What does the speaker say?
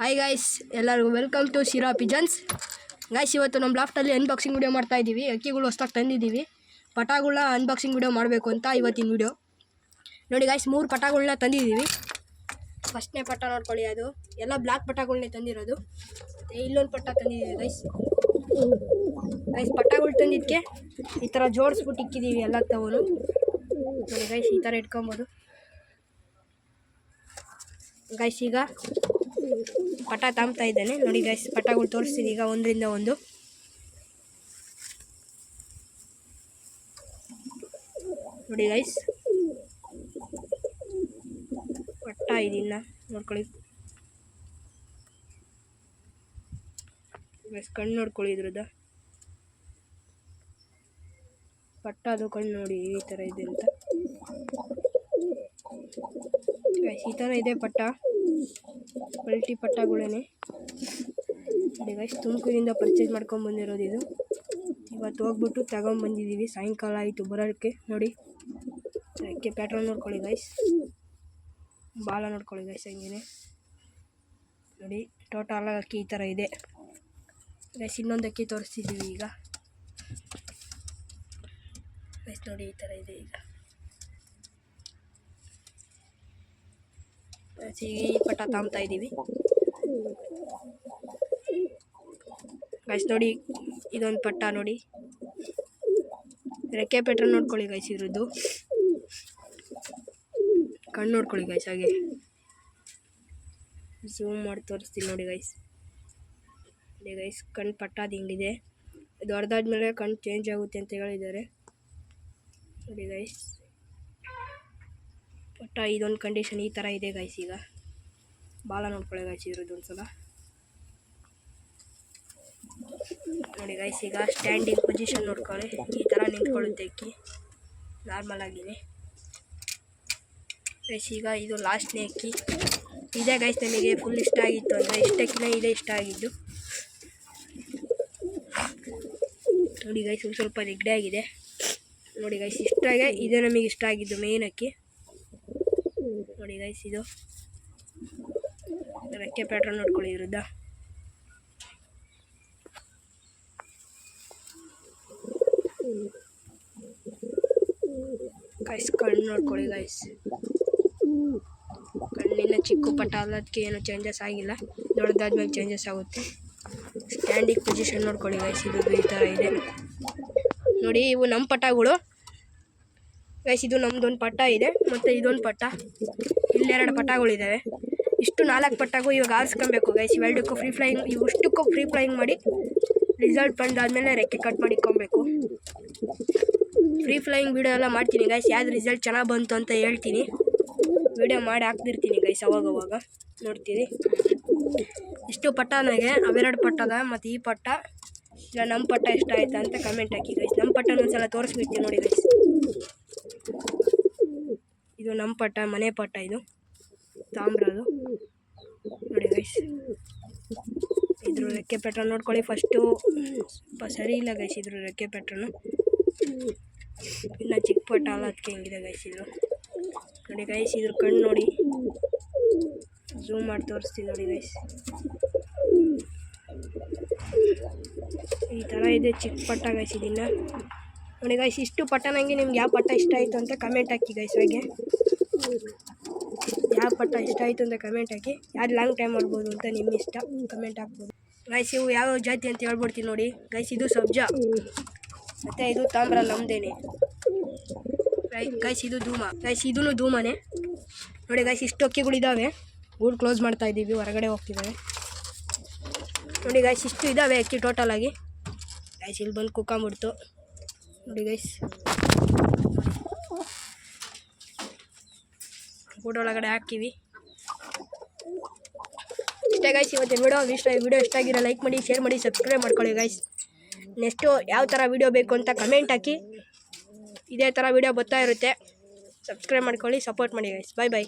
Hi guys ಎಲ್ಲರಿಗೂ welcome to Sira pigeons guys ಇವತ್ತು ನಮ್ಮ ಲಾಫ್ಟಲ್ಲಿ ಅನ್ಬಾಕ್ಸಿಂಗ್ ವಿಡಿಯೋ ಮಾಡ್ತಾ ಇದ್ದೀವಿ. ಅಕ್ಕಿಗಳು ಹೊಸ್ದಾಗಿ ತಂದಿದ್ದೀವಿ. ಪಟಾಗಳನ್ನ ಅನ್ಬಾಕ್ಸಿಂಗ್ ವಿಡಿಯೋ ಮಾಡಬೇಕು ಅಂತ ಇವತ್ತಿನ ವಿಡಿಯೋ ನೋಡಿ ಗಾಯ್ಸ್ ಮೂರು ಪಟಾಗಳನ್ನ ತಂದಿದ್ದೀವಿ. ಫಸ್ಟ್ನೇ ಪಟ ನೋಡ್ಕೊಳ್ಳಿ ಅದು. ಎಲ್ಲ ಬ್ಲ್ಯಾಕ್ ಪಟಾಗಳನ್ನೇ ತಂದಿರೋದು. ಇಲ್ಲೊಂದು ಪಟ ತಂದಿದ್ದೀವಿ ಗೈಸ್ ಗೈಸ್ ಪಟಾಗಳು ತಂದಿದ್ದಕ್ಕೆ ಈ ಥರ ಜೋಡಿಸ್ಬಿಟ್ಟು ಇಕ್ಕಿದ್ದೀವಿ ಎಲ್ಲ ತಗೊಂಡು. ನೋಡಿ ಗೈಸ್ ಈ ಥರ ಇಟ್ಕೊಬೋದು. ಗೈಸ್ ಈಗ ಪಟ ತಾಮ್ತಾ ಇದ್ದಾನೆ. ನೋಡಿ ಗೈಸ್ ಪಟಗಳು ತೋರಿಸ್ತೀನಿ ಈಗ ಒಂದರಿಂದ ಒಂದು. ನೋಡಿ ಗೈಸ್ ಪಟ್ಟ ಇದನ್ನ ನೋಡ್ಕೊಳ್ಳಿ. ಗೈಸ್ ಕಣ್ಣು ನೋಡ್ಕೊಳ್ಳಿ ಇದ್ರದ್ದು. ಪಟ್ಟ ಅದು ಕಣ್ಣು ನೋಡಿ ಈ ಥರ ಇದೆ ಅಂತ. ಈ ಥರ ಇದೆ ಪಟ್ಟ. ಮಲ್ಟಿ ಪಟ್ಟಗಳೇ ನೋಡಿ ಗೈಸ್ ತುಮಕೂರಿಂದ ಪರ್ಚೇಸ್ ಮಾಡ್ಕೊಂಡು ಬಂದಿರೋದು ಇದು. ಇವತ್ತು ಹೋಗ್ಬಿಟ್ಟು ತಗೊಂಬಂದಿದ್ದೀವಿ ಸಾಯಂಕಾಲ ಆಯಿತು ಬರೋಕ್ಕೆ ನೋಡಿ, ಅದಕ್ಕೆ ಪ್ಯಾಟ್ರನ್ ನೋಡ್ಕೊಳ್ಳಿ ಗೈಸ್ ಬಾಲ ನೋಡ್ಕೊಳ್ಳಿ ಗೈಸ್ ಹಂಗೇನೆ. ನೋಡಿ ಟೋಟಲ್ ಅಕ್ಕಿ ಈ ಥರ ಇದೆ. ಗೈಸ್ ಇನ್ನೊಂದು ಅಕ್ಕಿ ತೋರಿಸ್ತಿದ್ದೀವಿ ಈಗ. ಗೈಸ್ ನೋಡಿ ಈ ಥರ ಇದೆ ಈಗ. ಈ ಪಟ ತಾಮ್ತಾ ಇದ್ದೀವಿ. ಗೈಸ್ ನೋಡಿ, ಇದೊಂದು ಪಟ್ಟ ನೋಡಿ. ರೆಕ್ಕೆ ಪೆಟ್ರೋಲ್ ನೋಡ್ಕೊಳ್ಳಿ ಗೈಸ್ ಇರೋದು ಕಣ್ಣು ನೋಡ್ಕೊಳ್ಳಿ ಗೈಸ್ ಹಾಗೆ. ಝೂಮ್ ಮಾಡಿ ತೋರಿಸ್ತೀನಿ ನೋಡಿ ಗೈಸ್ ಅದೇ ಗೈಸ್ ಕಣ್ಣು ಪಟ್ಟಾದ ಹಿಂಗಿದೆ. ಇದು ಹೊಡೆದಾದ್ಮೇಲೆ ಕಣ್ಣು ಚೇಂಜ್ ಆಗುತ್ತೆ ಅಂತ ಹೇಳಿದ್ದಾರೆ. ನೋಡಿ ಗೈಸ್ ಪಟ್ಟ ಇದೊಂದು ಕಂಡೀಷನ್ ಈ ಥರ ಇದೆ ಗೈಸ್ ಈಗ. ಭಾಳ ನೋಡ್ಕೊಳ್ಳಿ ಗೈಸ್ ಇರೋದು ಸಲ ನೋಡಿ ಗೈಸ್ ಈಗ ಸ್ಟ್ಯಾಂಡಿಂಗ್ ಪೊಸಿಷನ್ ನೋಡ್ಕೊಳ್ಳಿ ಈ ಥರ ನಿಂತ್ಕೊಳ್ಳುತ್ತೆ ಅಕ್ಕಿ. ನಾರ್ಮಲ್ ಆಗಿದೆ ಗೈಸ್ ಈಗ ಇದು ಲಾಸ್ಟ್ನೇ ಅಕ್ಕಿ. ಇದೇ ಗೈಸ್ ನಮಗೆ ಫುಲ್ ಇಷ್ಟ ಆಗಿತ್ತು ಅಂದರೆ ಇಷ್ಟಕ್ಕಿಂತ ಇದೇ ಇಷ್ಟ ಆಗಿದ್ದು. ನೋಡಿ ಒಂದು ಸ್ವಲ್ಪ ನೆಗಡಿ ಆಗಿದೆ. ನೋಡಿ ಗೈಸ್ ಇಷ್ಟಾಗೆ ಇದೇ ನಮಗೆ ಇಷ್ಟ ಆಗಿದ್ದು ಮೇಯ್ನ್ ಅಕ್ಕಿ. ನೋಡಿ ಗೈಸ್ ಇದು ರೆಕ್ಕೆ ಪ್ಯಾಟ್ರನ್ ನೋಡ್ಕೊಳ್ಳಿ ಇರುದ ಗೈಸ್, ಕಣ್ಣು ನೋಡ್ಕೊಳ್ಳಿ ಗೈಸ್. ಕಣ್ಣಿನ ಚಿಕ್ಕ ಪಟ್ಟ ಅಲ್ಲದಕ್ಕೆ ಏನು ಚೇಂಜಸ್ ಆಗಿಲ್ಲ. ದೊಡ್ಡದಾದ್ಮೇಲೆ ಚೇಂಜಸ್ ಆಗುತ್ತೆ. ಸ್ಟ್ಯಾಂಡಿಂಗ್ ಪೊಸಿಷನ್ ನೋಡ್ಕೊಳ್ಳಿ ಗೈಸ್, ಇದು ಈ ಥರ ಇದೆ. ನೋಡಿ, ಇವು ನಮ್ಮ ಪಟಗಳು. ಗೈಸ್ ಇದು ನಮ್ದೊಂದು ಪಟ್ಟ ಇದೆ. ಮತ್ತು ಇದೊಂದು ಪಟ್ಟ. ಇಲ್ಲೆರಡು ಪಟ್ಟಗಳಿದ್ದಾವೆ ಇಷ್ಟು ನಾಲ್ಕು ಪಟ್ಟಗೂ ಇವಾಗ ಆರಿಸ್ಕೊಬೇಕು ಗೈಸ್ ಇವೆರಡಕ್ಕೂ ಫ್ರೀ ಫ್ಲೈಯಿಂಗ್ ಇವಷ್ಟಕ್ಕೂ ಫ್ರೀ ಫ್ಲೈಯಿಂಗ್ ಮಾಡಿ ರಿಸಲ್ಟ್ ಬಂದಾದಮೇಲೆ ರೆಕ್ಕೆ ಕಟ್ ಮಾಡಿಕೊಬೇಕು. ಫ್ರೀ ಫ್ಲೈಯಿಂಗ್ ವೀಡಿಯೋ ಎಲ್ಲ ಮಾಡ್ತೀನಿ ಗೈಸ್ ಯಾವ್ದು ರಿಸಲ್ಟ್ ಚೆನ್ನಾಗಿ ಬಂತು ಅಂತ ಹೇಳ್ತೀನಿ. ವೀಡಿಯೋ ಮಾಡಿ ಹಾಕ್ತಿರ್ತೀನಿ ಗೈಸ್ ಅವಾಗ ಅವಾಗ ನೋಡ್ತೀನಿ. ಇಷ್ಟು ಪಟ್ಟ ನನಗೆ ಅವೆರಡು ಪಟ್ಟದ, ಮತ್ತು ಈ ಪಟ್ಟ. ಇಲ್ಲ ನಮ್ಮ ಪಟ್ಟ ಇಷ್ಟ ಆಯ್ತಾ ಅಂತ ಕಮೆಂಟ್ ಹಾಕಿ ಗೈಸ್ ನಮ್ಮ ಪಟ್ಟನ ಒಂದ್ಸಲ ತೋರಿಸ್ಬಿಡ್ತೀನಿ ನೋಡಿ ಗೈಸ್ ನಮ್ಮ ಪಟ್ಟ, ಮನೆ ಪಟ್ಟ ಇದು. ತಾಮ್ರದು ನೋಡಿ ಗೈಸ್ ಇದ್ರ ರೆಕ್ಕೆ ಪೆಟ್ರೋಲ್ ನೋಡ್ಕೊಳ್ಳಿ ಫಸ್ಟು ಸರಿ ಇಲ್ಲ ಗೈಸ್ ಇದ್ರ ರೆಕ್ಕೆ ಪೆಟ್ರೋಲು. ಇನ್ನು ಚಿಕ್ಕ ಪಟ್ಟ ಅಲ್ಲ ಅದಕ್ಕೆ ಹೆಂಗಿದೆ ಗೈಸ್ ಇದು. ನೋಡಿ ಗೈಸ್ ಇದ್ರ ಕಣ್ಣು ನೋಡಿ. ಝೂಮ್ ಮಾಡಿ ತೋರಿಸ್ತೀನಿ ನೋಡಿ ಗೈಸ್ ಈ ಥರ ಇದೆ ಚಿಕ್ಕ ಪಟ್ಟ ಗೈಸ್ ಇದನ್ನು. ನೋಡಿ ಗೈಸ್ ಇಷ್ಟು ಪಟ್ಟ ನನಗೆ ನಿಮ್ಗೆ ಯಾವ ಪಟ್ಟ ಇಷ್ಟ ಆಯಿತು ಅಂತ ಕಮೆಂಟ್ ಹಾಕಿ ಗೈಸ್ ಹಾಗೆ ಯಾವ ಪಟ್ಟ ಇಷ್ಟ ಆಯಿತು ಅಂತ ಕಮೆಂಟ್ ಹಾಕಿ. ಯಾರು ಲಾಂಗ್ ಟೈಮ್ ಮಾಡ್ಬೋದು ಅಂತ ನಿಮ್ಮ ಇಷ್ಟ ಕಮೆಂಟ್ ಹಾಕ್ಬೋದು. ಗೈಸ್ ಇವು ಯಾವ ಜಾತಿ ಅಂತ ಹೇಳ್ಬಿಡ್ತೀನಿ ನೋಡಿ. ಗೈಸ್ ಇದು ಸಬ್ಜಾ. ಮತ್ತು ಇದು ತಾಮ್ರ ನಮ್ದೇನೆ. ಗೈಸ್ ಇದು ಧೂಮ. ಗೈಸ್ ಇದೂ ಧೂಮನೆ. ನೋಡಿ ಗೈಸ್ ಇಷ್ಟು ಅಕ್ಕಿಗಳಿದ್ದಾವೆ ಗೂಡು ಕ್ಲೋಸ್ ಮಾಡ್ತಾ ಇದ್ದೀವಿ, ಹೊರಗಡೆ ಹೋಗ್ತಿದ್ದಾವೆ ನೋಡಿ ಗೈಸ್ ಇಷ್ಟು ಇದ್ದಾವೆ ಅಕ್ಕಿ ಟೋಟಲಾಗಿ ಗೈಸ್ ಇಲ್ಲಿ ಬಂದು ಕುಕ್ಕೊಂಬಿಡ್ತು ನೋಡಿ ಗೈಸ್ ಒಳಗಡೆ ಹಾಕಿವಿ ಇಷ್ಟೇ ಗೈಸ್ ಇವತ್ತಿನ ವಿಡಿಯೋ ಇಷ್ಟ ವಿಡಿಯೋ ಇಷ್ಟ ಆಗಿರೋ ಲೈಕ್ ಮಾಡಿ ಶೇರ್ ಮಾಡಿ ಸಬ್ಸ್ಕ್ರೈಬ್ ಮಾಡ್ಕೊಳ್ಳಿ ಗೈಸ್ ನೆಕ್ಸ್ಟು ಯಾವ ಥರ ವಿಡಿಯೋ ಬೇಕು ಅಂತ ಕಮೆಂಟ್ ಹಾಕಿ. ಇದೇ ಥರ ವಿಡಿಯೋ ಬರ್ತಾ ಇರುತ್ತೆ. ಸಬ್ಸ್ಕ್ರೈಬ್ ಮಾಡ್ಕೊಳ್ಳಿ ಸಪೋರ್ಟ್ ಮಾಡಿ ಗೈಸ್ ಬಾಯ್ ಬಾಯ್